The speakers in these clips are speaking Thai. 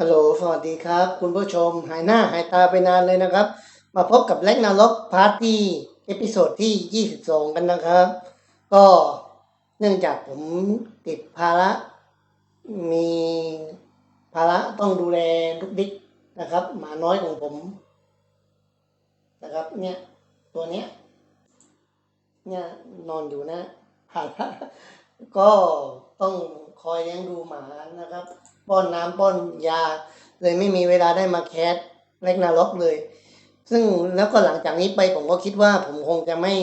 ฮัลโหล สวัสดีครับ คุณผู้ชม หายหน้าหายตาไปนานเลยนะครับ มาพบกับแล็กนาล็อกพาร์ตี้เอพิโซดที่ 22 กันนะครับ ก็เนื่องจากผมติดภาระ มีภาระต้องดูแลลูกดิ๊กนะครับหมาน้อยของผม นะครับเนี่ยตัวเนี้ยเนี่ยนอนอยู่นะภาระก็ต้องคอยเลี้ยงดูหมานะครับ ป้อนน้ำป้อนยา เลยไม่มีเวลาได้มาแคสเล็กนาล็อกเลย ซึ่งแล้วก็หลังจากนี้ไปผมก็คิดว่าผมคงจะไม่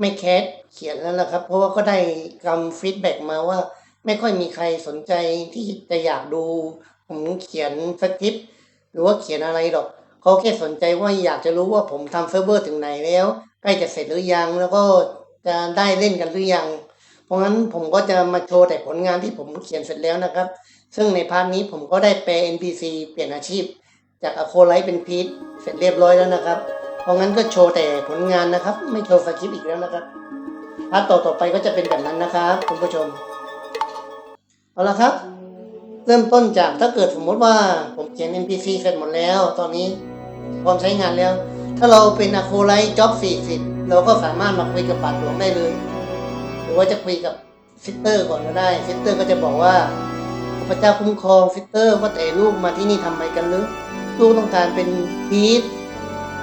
ไม่แคสเขียนแล้วนะครับ เพราะว่าก็ได้คำฟีดแบ็กมาว่า ไม่ค่อยมีใครสนใจที่จะอยากดู ผมเขียนสคริปต์หรือว่าเขียนอะไรหรอกเขาแค่สนใจว่าอยากจะรู้ว่าผมทำเซิร์ฟเวอร์ถึงไหนแล้ว ใกล้จะเสร็จหรือยัง แล้วก็จะได้เล่นกันหรือยัง เพราะงั้นผมก็จะมาโชว์แต่ผลงานที่ผมเขียนเสร็จแล้วนะครับ ซึ่งในพาร์ทนี้ผมก็ได้แปล NPC เปลี่ยนอาชีพ จากอโคไลท์เป็นพีทเสร็จเรียบร้อยแล้วนะครับ เพราะงั้นก็โชว์แต่ผลงานนะครับ ไม่โชว์สคริปต์อีกแล้วนะครับพาร์ทต่อต่อไปก็จะเป็นแบบนั้นนะครับ คุณผู้ชม เอาละครับ เริ่มต้นจากถ้าเกิดสมมติว่าผมเขียน NPC เสร็จหมดแล้ว ตอนนี้พร้อมใช้งานแล้ว ถ้าเราเป็นอโคไลท์จ็อบ40 เราก็สามารถมาคุยกับบาทหลวงได้เลย หรือว่าจะคุยกับซิสเตอร์ก่อนก็ได้ซิสเตอร์ก็จะบอกว่า พระเจ้าคุ้มครองซิสเตอร์ว่าแต่ลูกมาที่นี่ทำไมกันหรือลูกต้องการเป็นพีท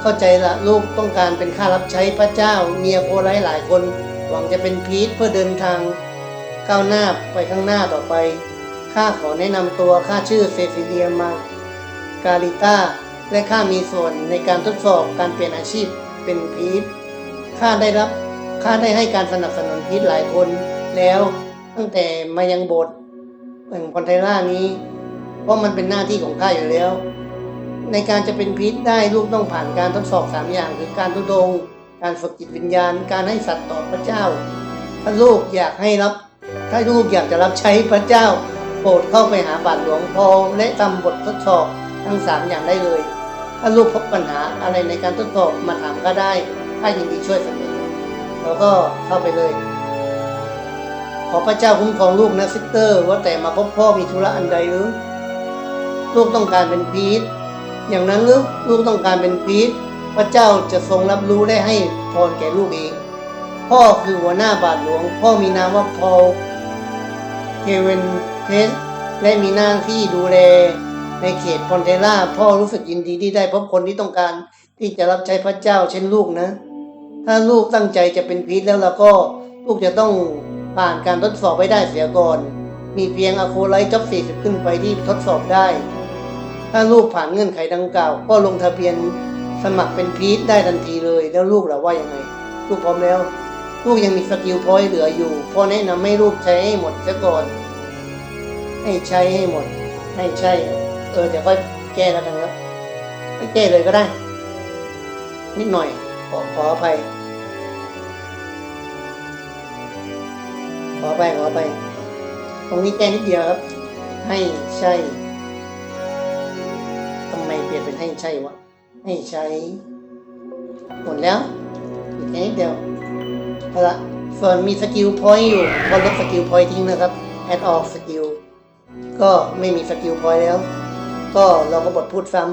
เข้าใจละลูกต้องการเป็นข้ารับใช้พระเจ้าเมียโคไลหลายคน หวังจะเป็นพีทเพื่อเดินทางก้าวหน้าไปข้างหน้าต่อไปข้าขอแนะนำตัวข้าชื่อเซซิเลียมาการิต้าและข้ามีส่วนในการทดสอบการเปลี่ยนอาชีพเป็นพีทข้าได้รับข้าได้ให้การสนับสนุนพีทหลายคนแล้วตั้งแต่มายังโบสถ์ แห่งพอนเทล่านี้ เพราะมันเป็นหน้าที่ของข้าอยู่แล้ว ในการจะเป็นพิษได้ลูกต้องผ่านการทดสอบสามอย่าง คือการทุดง การฝึกจิตวิญญาณ การให้สัตว์ต่อพระเจ้า ถ้าลูกอยากให้รับ ถ้าลูกอยากจะรับใช้พระเจ้า โปรดเข้าไปหาบาทหลวงพอและทำบททดสอบทั้งสามอย่างได้เลย ถ้าลูกพบปัญหาอะไรในการทดสอบมาถามก็ได้ข้ายินดีช่วยเสมอแล้วก็เข้าไปเลย อพระเจ้าคุ้มครองลูกนะซิสเตอร์ ว่าแต่มาพบพ่อมีธุระอันใดหรือ ลูกต้องการเป็นพีทอย่างนั้นหรือลูกต้องการเป็นพีทพระเจ้าจะทรงรับรู้และให้พรแก่ลูกเอง พ่อคือหัวหน้าบาทหลวง พ่อมีนามว่าพอลเคเวนเทสและมีหน้าที่ดูแลในเขตพอนเทล่า พ่อรู้สึกยินดีที่ได้พบคนที่ต้องการที่จะรับใช้พระเจ้าเช่นลูกนะ ถ้าลูกตั้งใจจะเป็นพีทแล้วแล้วก็ลูกจะต้อง ผ่านการทดสอบไว้ได้เสียก่อน มีเพียงอะโคไลท์จ็อบ40 ขึ้นไปที่ทดสอบได้ ถ้าลูกผ่านเงื่อนไขดังกล่าว ก็ลงทะเบียนสมัครเป็นพีทได้ทันทีเลย แล้วลูกล่ะว่ายังไง ลูกพร้อมแล้ว ลูกยังมีสกิลพอยต์เหลืออยู่พ่อแนะนำให้ลูกใช้ให้หมดเสียก่อน ให้ใช้ให้หมด ให้ใช่เออเดี๋ยวค่อยแก้แล้วกันครับไม่แก้เลยก็ได้ นิดหน่อยขอขออภัย อไปขอไป ตรงนี้แก้นิดเดียวครับ ให้ใช่ทำไมเปลี่ยนเป็นให้ใช่วะ ให้ใช้หมดแล้วอีกแค่นิดเดียวเอาละส่วนมีสกิลพอยต์อยู่ก็ลบสกิลพอยต์ทิ้งนะครับ add off สกิลก็ไม่มีสกิลพอยต์แล้ว ก็เราก็บทพูดซ้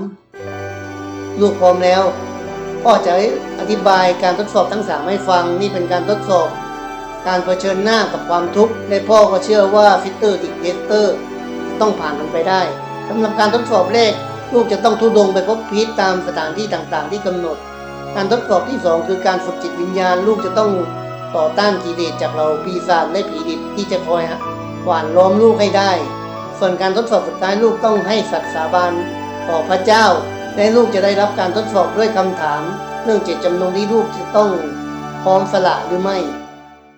ำลูกพร้อมแล้วพ่อจะอธิบายการทดสอบทั้งสามให้ฟังนี่เป็นการทดสอบ การเผชิญหน้ากับความทุกข์และพ่อก็เชื่อว่าฟิตเตอร์ติเกเตอร์ต้องผ่านมันไปได้สำหรับการทดสอบแรกลูกจะต้องทุดงไปพบพีทตามสถานที่ต่างๆ ที่กำหนด การทดสอบที่สองคือการฝึกจิตวิญญาณ ลูกจะต้องต่อต้านกิเลสจากเราปีศาจและผีดิบที่จะคอยหว่านล้อมลูกให้ได้ ส่วนการทดสอบสุดท้ายลูกต้องให้สัตย์สาบานต่อพระเจ้า และลูกจะได้รับการทดสอบด้วยคำถาม เรื่องเจตจำนงที่ลูกจะต้องพร้อมสละหรือไม่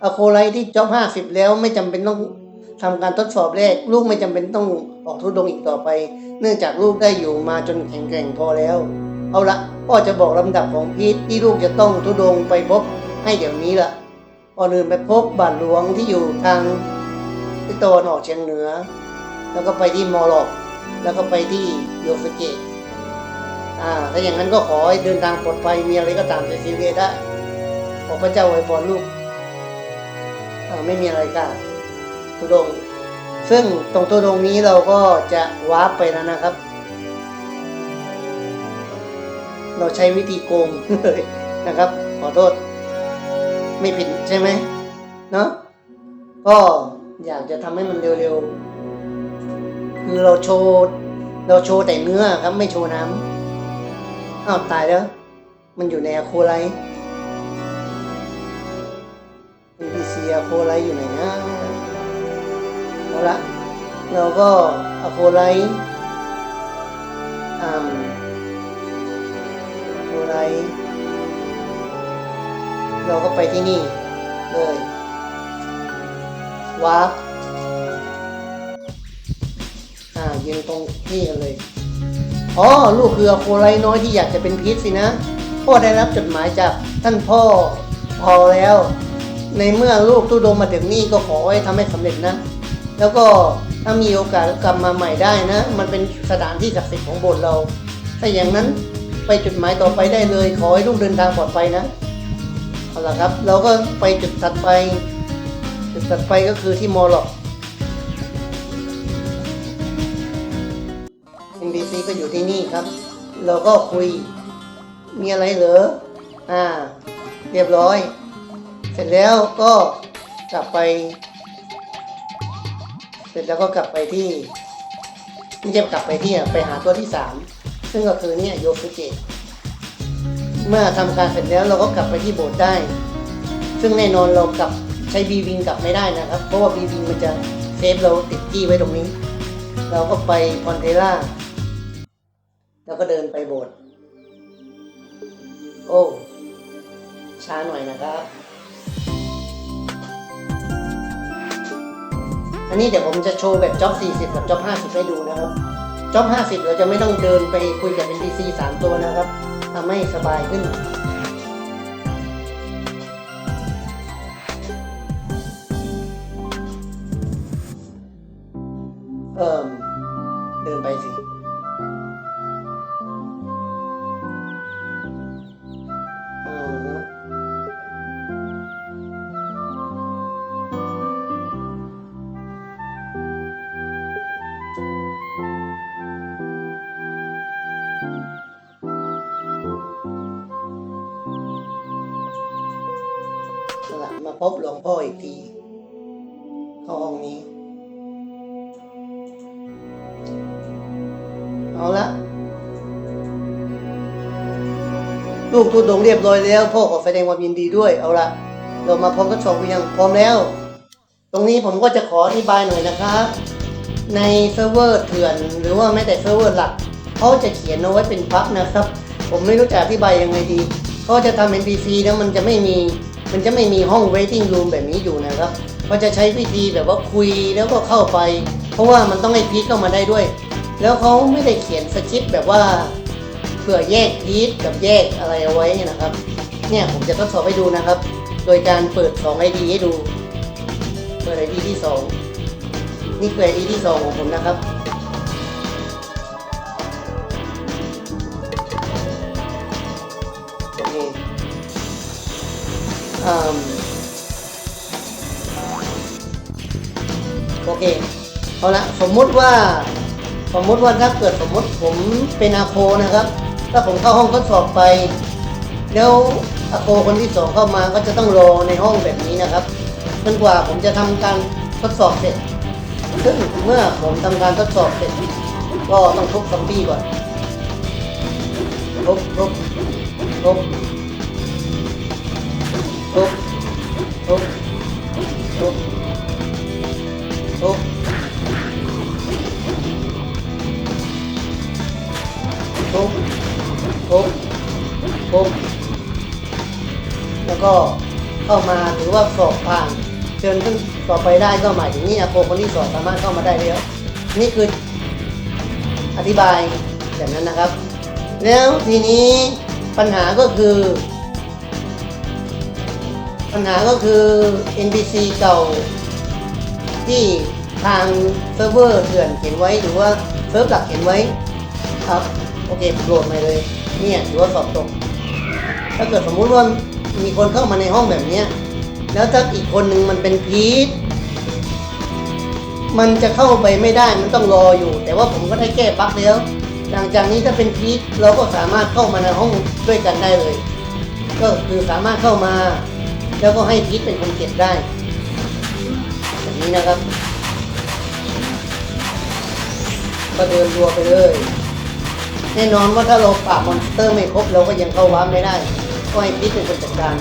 อะโคไลที่จ็อบห้าสิบแล้วไม่จำเป็นต้องทำการทดสอบแรก ลูกไม่จำเป็นต้องออกทุดงอีกต่อไป เนื่องจากลูกได้อยู่มาจนแข็งแกร่งพอแล้ว เอาละพ่อจะบอกลำดับของพีทที่ลูกจะต้องทุดงไปพบให้เดี๋ยวนี้ละก่อนอื่นไปพบบาทหลวงที่อยู่ทางทิศตะวันออกเฉียงเหนือ แล้วก็ไปที่มอลอกแล้วก็ไปที่โยสเกะอ่าถ้าอย่างนั้นก็ขอให้เดินทางปลอดภัยมีอะไรก็ตามเซซิเลียได้ขอพระเจ้าอวยพรลูก ไม่มีอะไรค่ะทุดง ซึ่งตรงตัวตรงนี้เราก็จะวาร์ปไปแล้วนะครับ เราใช้วิธีโกงเลยนะครับ ขอโทษ ไม่ผิดใช่ไหมเนาะก็อยากจะทำให้มันเร็วๆคือเราโชว์เราโชว์แต่เนื้อครับไม่โชว์น้ำอ้าวตายแล้ว มันอยู่ในอะโคไลท์ โคไลอยู่ไหนนะเอาละเราก็อโคไลอ่าอโคไลเราก็ไปที่นี่เลยวาร์ปอ่ายืนตรงที่กันเลยอ๋อลูกคือโคไลน้อยที่อยากจะเป็นพีชสินะพ่อได้รับจดหมายจากท่านพ่อพอแล้ว ในเมื่อลูกตู้โดมมาถึงนี่ก็ขอให้ทำให้สำเร็จนะ แล้วก็ถ้ามีโอกาสกลับมาใหม่ได้นะ มันเป็นสถานที่ศักดิ์สิทธิ์ของโบสถ์เรา ถ้าอย่างนั้นไปจุดหมายต่อไปได้เลย ขอให้ลูกเดินทางปลอดภัยนะเอาละครับ เราก็ไปจุดถัดไป จุดถัดไปก็คือที่มอลล็อก NBC ก็อยู่ที่นี่ครับ เราก็คุย มีอะไรเหรอ อ่า เรียบร้อย เสร็จแล้วก็กลับไป เสร็จแล้วก็กลับไปที่ไม่ใช่กลับไปที่อะไปหาตัวที่สามซึ่งก็คือเนี่ยโยฟุเกะเมื่อทำการเสร็จแล้วเราก็กลับไปที่โบสถ์ได้ ซึ่งแน่นอนเรากลับใช้บีวิงกลับไม่ได้นะครับ เพราะว่าบีวิงมันจะเซฟเราติดที่ไว้ตรงนี้ เราก็ไปคอนเทล่าแล้วก็เดินไปโบสถ์โอ้ช้าหน่อยนะครับ อันนี้เดี๋ยวผมจะโชว์แบบจ็อบ 40 กับจ็อบ 50 ให้ดูนะครับจ็อบ 50 เราจะไม่ต้องเดินไปคุยกับ NPC 3 ตัวนะครับทำให้สบายขึ้น เอิ่มเดินไปสิ กทุดงเรียบร้อยแล้ว พ่อขอแสดงความยินดีด้วยเอาละเรามาพร้อมทดสอบกันยังพร้อมแล้ว ตรงนี้ผมก็จะขออธิบายหน่อยนะครับ ในเซิร์ฟเวอร์เถื่อน หรือว่าแม้แต่เซิร์ฟเวอร์หลักเขาจะเขียนเอาไว้เป็นพับนะครับ ผมไม่รู้จะอธิบายยังไงดีเขาจะทำ NPC แล้วมันจะไม่มีมันจะไม่มีห้อง waiting room แบบนี้อยู่นะครับเขาจะใช้วิธีแบบว่าคุยแล้วก็เข้าไป เพราะว่ามันต้องให้พีทเข้ามาได้ด้วย แล้วเขาไม่ได้เขียนสคริปต์แบบว่า เพื่อแยกพีทกับแยกอะไรเอาไว้นะครับ เนี่ยผมจะทดสอบให้ดูนะครับ โดยการเปิด2 ID ให้ดู เปิด ID ที่ 2 นี่คือ ID ที่ 2 ของผมนะครับโอเคอืมโอเคเอาละสมมุติว่าสมมุติว่าถ้าเกิดสมมุติผมเป็นอาโคนะครับ ถ้าผมเข้าห้องทดสอบไป แล้วอโคคนที่สองเข้ามาก็จะต้องรอในห้องแบบนี้นะครับจนกว่าผมจะทำการทดสอบเสร็จ ซึ่งเมื่อผมทำการทดสอบเสร็จ ก็ต้องทุบซอมบี้ก่อนทุบทุบทุบทุบ ต่อไปได้ก็หมายถึงนี่อาโปคนที่สอบสามารถเข้ามาได้แล้วนี่คืออธิบายแบบนั้นนะครับ แล้วทีนี้ปัญหาก็คือ ปัญหาก็คือ NPC เก่า ที่ทางเซิร์ฟเวอร์เถื่อนเขียนไว้หรือว่าเซิร์ฟหลักเขียนไว้ครับโอเคผมโหลดมาเลยเนี่ยถือว่าสอบตก ถ้าเกิดสมมุติว่ามีคนเข้ามาในห้องแบบนี้ แล้วถ้าอีกคนหนึ่งมันเป็นพีทมันจะเข้าไปไม่ได้มันต้องรออยู่ แต่ว่าผมก็ได้แก้บั๊กแล้วหลังจากนี้ถ้าเป็นพีทเราก็สามารถเข้ามาในห้องด้วยกันได้เลย ก็คือสามารถเข้ามา แล้วก็ให้พีทเป็นคนเก็บได้แบบนี้นะครับก็เดินรัวไปเลยแน่นอนว่าถ้าเราปราบมอนสเตอร์ไม่ครบเราก็ยังเข้าว้าไม่ได้ ก็ให้พีทเป็นคนจัดการ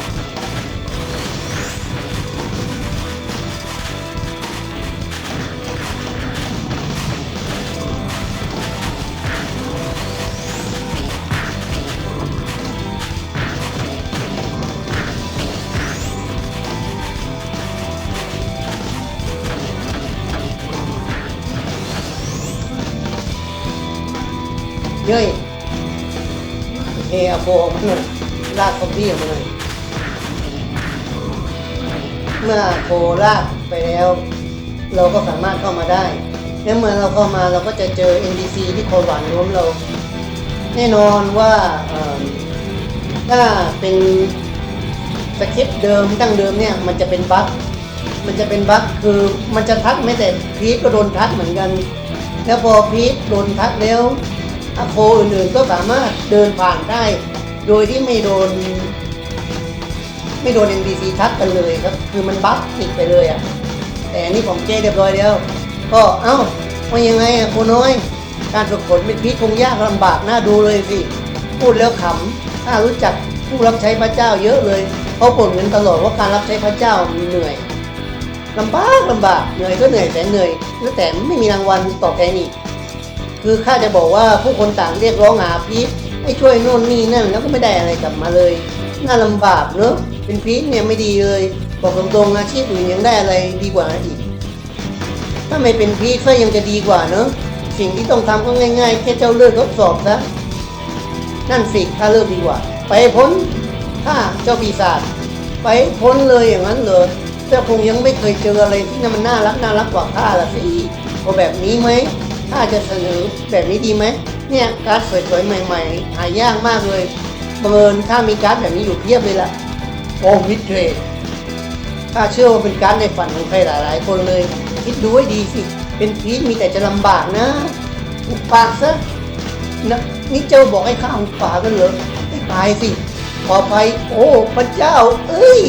โฟออกมาหน่อยลากซอมบี้ออกมาหน่อยเมื่อโคลากไปแล้ว เราก็สามารถเข้ามาได้และเมื่อเราเข้ามาเราก็จะเจอ NPC ที่คอยหวานล้มเรา แน่นอนว่าถ้าเป็นสคริปต์เดิมตั้งเดิมเนี่ยมันจะเป็นบั๊กมันจะเป็นบั๊กคือมันจะทักไม่แต่พีทก็โดนทักเหมือนกัน แล้วพอพีทโดนทักแล้วอโคอื่นๆก็สามารถเดินผ่านได้ โดยที่ไม่โดน ไม่โดน NPC ทักกันเลยครับ คือมันบั๊กติดไปเลยอะ่ะ แต่อันนี่ผมเจเรียบร้อยแล้ว ก็เอ้าว่ายังไงอะ่ะคน้อย การฝึกฝนเป็นพีทคงยากลำบากน่าดูเลยสิ พูดแล้วขำถ้ารู้จักผู้รับใช้พระเจ้าเยอะเลยเขาบ่นกันตลอดว่าการรับใช้พระเจ้ามันเหนื่อยลำบากลำบากเหนื่อยก็เหนื่อยแสนเหนื่อยแล้วแต่ไม่มีรางวัลตอบแทนอีกคือข้าจะบอกว่าผู้คนต่างเรียกร้องหาพีท ให้ช่วยโน่นนี่นั่นแล้วก็ไม่ได้อะไรกลับมาเลย น่าลำบากเนอะเป็นพีทเนี่ยไม่ดีเลย บอกตรงๆอาชีพอื่นยังได้อะไรดีกว่าอีก ถ้าไม่เป็นพีทก็ยังจะดีกว่าเนอะสิ่งที่ต้องทำก็ง่ายๆ แค่เจ้าเลือกทดสอบซะนั่นสิข้าเลิกดีกว่า ไปพ้นข้าเจ้าปีศาจไปพ้นเลยอย่างนั้นเลยเจ้าคงยังไม่เคยเจออะไรที่มันน่ารักน่ารักกว่าข้าละสิเอแบบนี้ไหมถ้าจะเสนอแบบนี้ดีไหม เนี่ยการ์ดสวยๆใหม่ๆหายากมากเลยบังเอิญข้ามีการ์ดแบบนี้อยู่เพียบเลยล่ะโอมิเทรดข้าเชื่อว่าเป็นการ์ดในฝันของใครหลายๆคนเลย คิดดูให้ดีสิ เป็นพีทมีแต่จะลำบากนะอุปากซะนะนี่เจ้าบอกให้ข้าอุปากกันเหรอไม่ตายสิขอไปโอ้พระเจ้า เอ้ย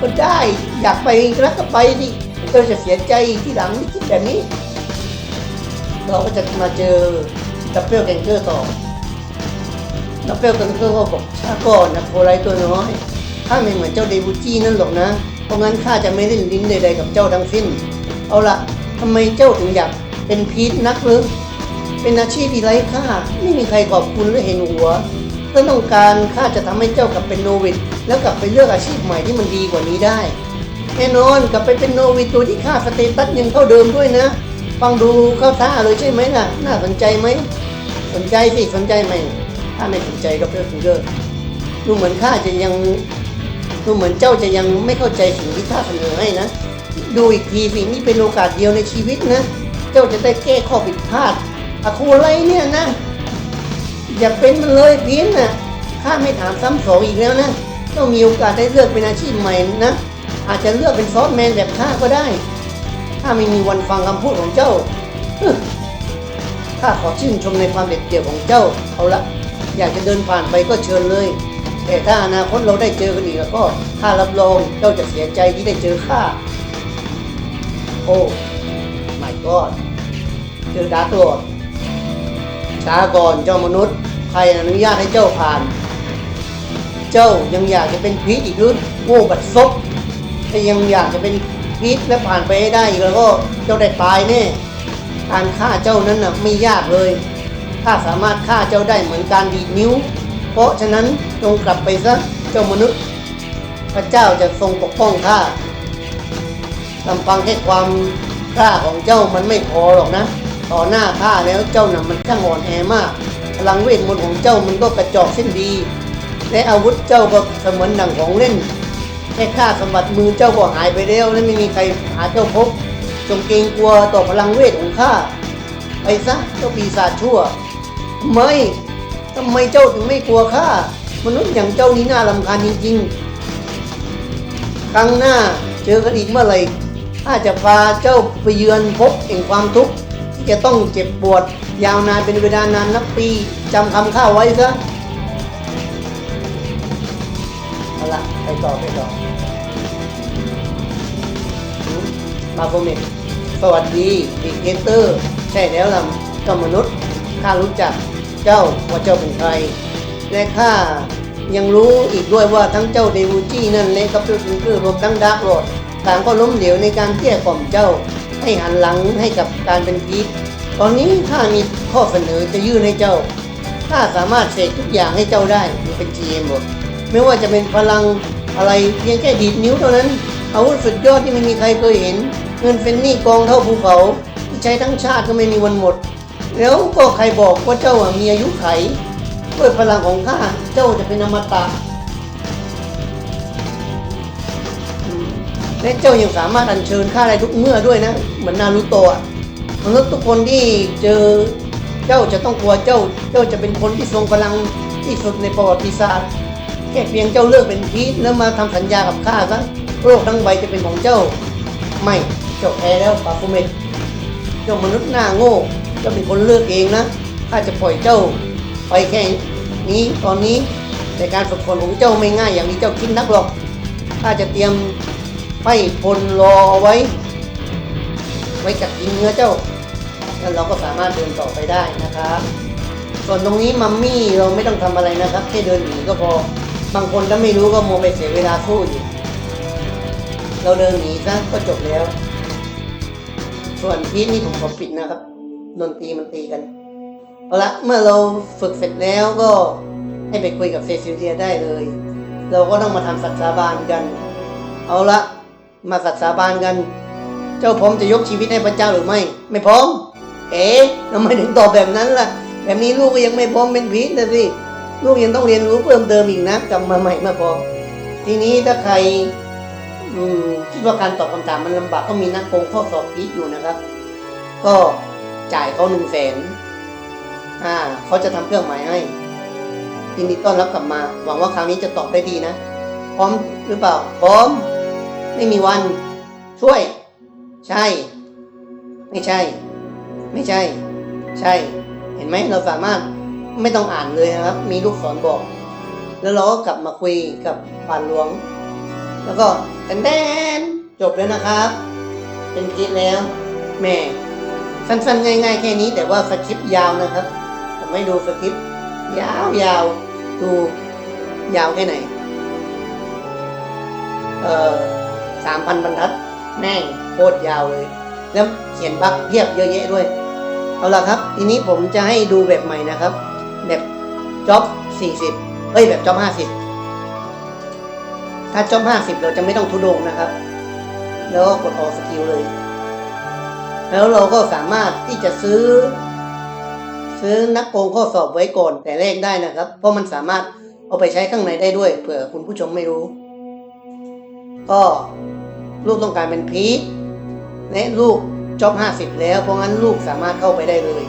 ก็ได้อยากไปแล้วก็ไปสิเจ้าจะเสียใจที่หลังที่คิดแบบนี้ เราก็จะมาเจอ ดับเบิลแกงเกอร์ต่อดับเบิลแกงเกอร์ก็บอกช้าก่อนนะโคไรตัวน้อยข้าไม่เหมือนเจ้าเดบูจี้นั่นหรอกนะ เพราะงั้นข้าจะไม่เล่นลิ้นใดๆกับเจ้าทั้งสิ้น เอาละทำไมเจ้าถึงอยากเป็นพีทนักหรือเป็นอาชีพที่ไร้ค่าไม่มีใครขอบคุณหรือเห็นหัวถ้าต้องการข้าจะทำให้เจ้ากลับเป็นโนวิดแล้วกลับไปเลือกอาชีพใหม่ที่มันดีกว่านี้ได้ แน่นอนกลับไปเป็นโนวิดตัวที่ค่าสเตตัสยังเท่าเดิมด้วยนะ ฟังดูเข้าท่าเลยใช่ไหมล่ะ น่าสนใจไหม สนใจสิสนใจไหมถ้าไม่สนใจก็เพื่อฟิงเกอร์ดูเหมือนข้าจะยังดูเหมือนเจ้าจะยังไม่เข้าใจสิ่งที่ข้าเสนอให้นะ ดูอีกทีสินี่เป็นโอกาสเดียวในชีวิตนะ เจ้าจะได้แก้ข้อผิดพลาดอะคูไรเนี่ยนะ อย่าเป็นมันเลยพีนน่ะข้าไม่ถามซ้ำสองอีกแล้วนะต้องมีโอกาสได้เลือกเป็นอาชีพใหม่นะ อาจจะเลือกเป็นซอฟแมนแบบข้าก็ได้ ถ้าไม่มีวันฟังคำพูดของเจ้า ข้าขอชื่นชมในความเด็ดเดี่ยวของเจ้า เอาละอยากจะเดินผ่านไปก็เชิญเลย แต่ถ้าอนาคตเราได้เจอกันอีกแล้วก็ข้ารับรองเจ้าจะเสียใจที่ได้เจอข้า โอ้ my god เจอดาร์กโลดช้าก่อนเจ้ามนุษย์ ใครอนุญาตให้เจ้าผ่าน เจ้ายังอยากจะเป็นพีชอีกหรือโง่บัดซบถ้ายังอยากจะเป็นพีชและผ่านไปให้ได้อีกแล้วก็เจ้าได้ตายแน่ การฆ่าเจ้านั้นน่ะไม่ยากเลยข้าสามารถฆ่าเจ้าได้เหมือนการดีดนิ้ว เพราะฉะนั้นจงกลับไปซะเจ้ามนุษย์ พระเจ้าจะทรงปกป้องข้าลำพังแค่ความกล้าของเจ้ามันไม่พอหรอกนะ ต่อหน้าข้าแล้วเจ้าน่ะมันช่างอ่อนแอมาก พลังเวทมนต์ของเจ้ามันก็กระจอกเส้นดี และอาวุธเจ้าก็เสมือนหนังของเล่น แค่ข้าสมบัติมือเจ้าก็หายไปแล้วและไม่มีใครหาเจ้าพบ จงเกรงกลัวต่อพลังเวทของข้าไปซะเจ้าปีศาจชั่วทำไมทำไมเจ้าถึงไม่กลัวข้ามนุษย์อย่างเจ้านี่น่ารำคาญจริงๆ ครั้งหน้าเจอกันอีกเมื่อไหร่ข้าจะพาเจ้าไปเยือนพบแห่งความทุกข์ที่จะต้องเจ็บปวด ยาวนานเป็นเวลานานนับปีจำคำข้าไว้ซะเอาละไปต่อไปต่อมาโฟเมต สวัสดีบิ๊กเกเตอร์ใช่แล้วล่ะเจ้ามนุษย์ข้ารู้จักเจ้าว่าเจ้าเป็นใคร และข้ายังรู้อีกด้วยว่าทั้งเจ้าเดวูจี้นั่นและกับเจ้าซิงเกอร์รวมทั้งดาร์กโรดต่างก็ล้มเหลวในการเกลี้ยกล่อมเจ้า ให้หันหลังให้กับการเป็นพีชตอนนี้ข้ามีข้อเสนอจะยื่นให้เจ้าข้าสามารถเสกทุกอย่างให้เจ้าได้มันเป็น GM หมดไม่ว่าจะเป็นพลังอะไรเพียงแค่ดีดนิ้วเท่านั้นอาวุธสุดยอดที่ไม่มีใครเคยเห็น เงินเฟนนี่กองเท่าภูเขาที่ใช้ทั้งชาติก็ไม่มีวันหมด แล้วก็ใครบอกว่าเจ้ามีอายุไขด้วยพลังของข้าเจ้าจะเป็นอมตะและเจ้ายังสามารถอัญเชิญข้าได้ทุกเมื่อด้วยนะ เหมือนนารูโตะมนุษย์ทุกคนที่เจอเจ้าจะต้องกลัวเจ้า เจ้าจะเป็นคนที่ทรงพลังที่สุดในประวัติศาสตร์แค่เพียงเจ้าเลิกเป็นพีชแล้วมาทำสัญญากับข้าซะโลกทั้งใบจะเป็นของเจ้า ไม่ เจ้าแพ้แล้วปาฟูเมตเจ้ามนุษย์หน้าโง่เจ้าเป็นคนเลือกเองนะข้าจะปล่อยเจ้าไปแค่นี้ตอนนี้แต่การฝึกฝนของเจ้าไม่ง่ายอย่างที่เจ้าคิดนักหรอกข้าจะเตรียมไพ่พลรอเอาไว้ ไว้กัดกินเนื้อเจ้าแล้วเราก็สามารถเดินต่อไปได้นะครับส่วนตรงนี้มัมมี่เราไม่ต้องทำอะไรนะครับแค่เดินหนีก็พอบางคนถ้าไม่รู้ก็โมวไปเสียเวลาสู้อยู่เราเดินหนีซะก็จบแล้ว ส่วนพีทนี่ผมขอปิดนะครับดนตรีมันตีกันเอาละเมื่อเราฝึกเสร็จแล้วก็ให้ไปคุยกับเซซิเลียได้เลย เราก็ต้องมาทำสัตย์สาบานกัน เอาละมาสัตย์สาบานกัน เจ้าพร้อมจะยกชีวิตให้พระเจ้าหรือไม่ ไม่พร้อม เอ๊ะทำไมถึงตอบแบบนั้นล่ะ แบบนี้ลูกก็ยังไม่พร้อมเป็นพีชนะสิลูกยังต้องเรียนรู้เพิ่มเติมอีกนะกลับมาใหม่มาพอทีนี้ถ้าใคร อืมคิดว่าการตอบคำถามมันลำบากก็มีนักโกงข้อสอบพีชอยู่นะครับ ก็จ่ายเขาหนึ่งแสนอ่าเขาจะทำเครื่องหมายให้ยินดีต้อนรับกลับมา หวังว่าคราวนี้จะตอบได้ดีนะ พร้อมหรือเปล่า พร้อม ไม่มีวัน ช่วย ใช่ ไม่ใช่ ไม่ใช่ ใช่ เห็นไหมเราสามารถไม่ต้องอ่านเลยนะครับ มีลูกศรบอก แล้วเราก็กลับมาคุยกับป่านหลวง แล้วก็แตนแดนจบแล้วนะครับ เป็นคลิปแล้วแม่สั้นๆ ง่ายๆ แค่นี้แต่ว่าสคริปต์ยาวนะครับผมไม่ดูสคริปต์ยาวๆดูยาวแค่ไหน เอ่อสามพันบรรทัดแม่งโคตรยาวเลย แล้วเขียนบั๊กเพียบเยอะแยะด้วย เอาละครับ ทีนี้ผมจะให้ดูแบบใหม่นะครับ แบบจ็อบ40 เอ้ยแบบจ็อบ50 ถ้าจอบ50 เราจะไม่ต้องทุดงนะครับ แล้วก็กดออกสกิลเลย แล้วเราก็สามารถที่จะซื้อ ซื้อนักโกงข้อสอบไว้ก่อนแต่แรกได้นะครับ เพราะมันสามารถเอาไปใช้ข้างในได้ด้วย เผื่อคุณผู้ชมไม่รู้ ก็ลูกต้องการเป็นพีชและลูกจอบห้าสิบแล้ว เพราะงั้นลูกสามารถเข้าไปได้เลย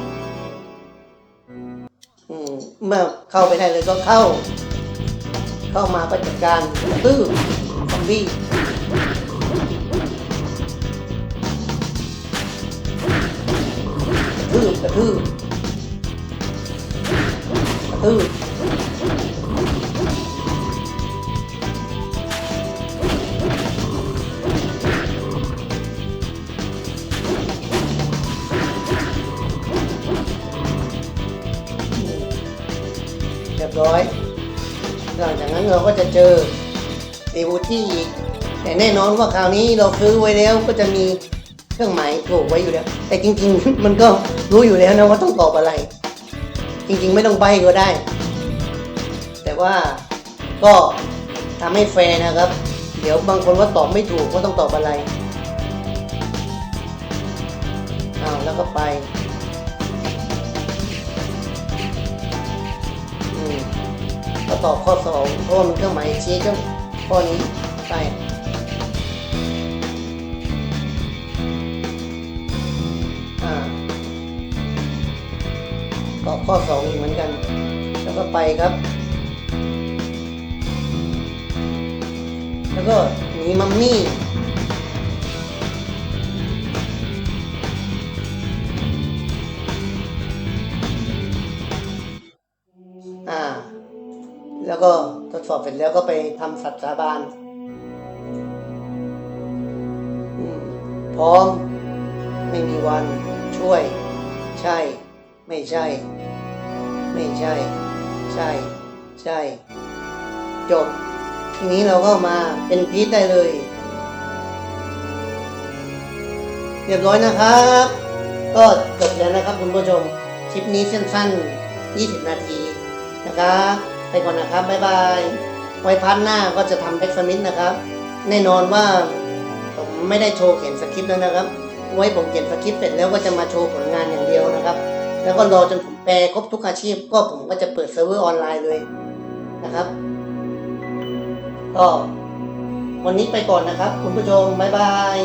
เมื่อเข้าไปได้เลยก็เข้า เข้ามาก็จัดการตื้อซอมบี้กระทืบกระทืบกระทืบเรียบร้อย หลังจากนั้นเราก็จะเจอเดวูที่อีก แต่แน่นอนว่าคราวนี้เราซื้อไว้แล้วก็จะมีเครื่องหมายถูกไว้อยู่แล้ว แต่จริง ๆ มันก็รู้อยู่แล้วนะว่าต้องตอบอะไร จริงๆ ไม่ต้องใบก็ได้ แต่ว่าก็ทำให้แฟร์นะครับ เดี๋ยวบางคนว่าตอบไม่ถูกว่าต้องตอบอะไรอ้าวแล้วก็ไป ก็ตอบข้อสองเพราะว่ามันเครื่องหมายชี้ก็ข้อนี้ไปอ่าตอบข้อสองอีกเหมือนกัน แล้วก็ไปครับ แล้วก็หนีมัมมี่ ร็จแล้วก็ไปทำสัตย์สาบานพร้อมไม่มีวันช่วย ใช่ ไม่ใช่ ไม่ใช่ ใช่ ใช่ จบ ทีนี้เราก็มาเป็นพีทได้เลย เรียบร้อยนะครับ ก็จบแล้วนะครับ คุณผู้ชมคลิปนี้สั้นๆ 20 นาทีนะครับ ไปก่อนนะครับ บ๊ายบาย ไว้พันหน้าก็จะทำแบ็กสมิธนะครับ แน่นอนว่าผมไม่ได้โชว์เขียนสคริปต์แล้วนะครับ ไว้ผมเขียนสคริปต์เสร็จแล้วก็จะมาโชว์ผลงานอย่างเดียวนะครับ แล้วก็รอจนผมแปลครบทุกอาชีพ ก็ผมก็จะเปิดเซิร์ฟเวอร์ออนไลน์เลยนะครับ ก็วันนี้ไปก่อนนะครับ คุณผู้ชมบ๊ายบาย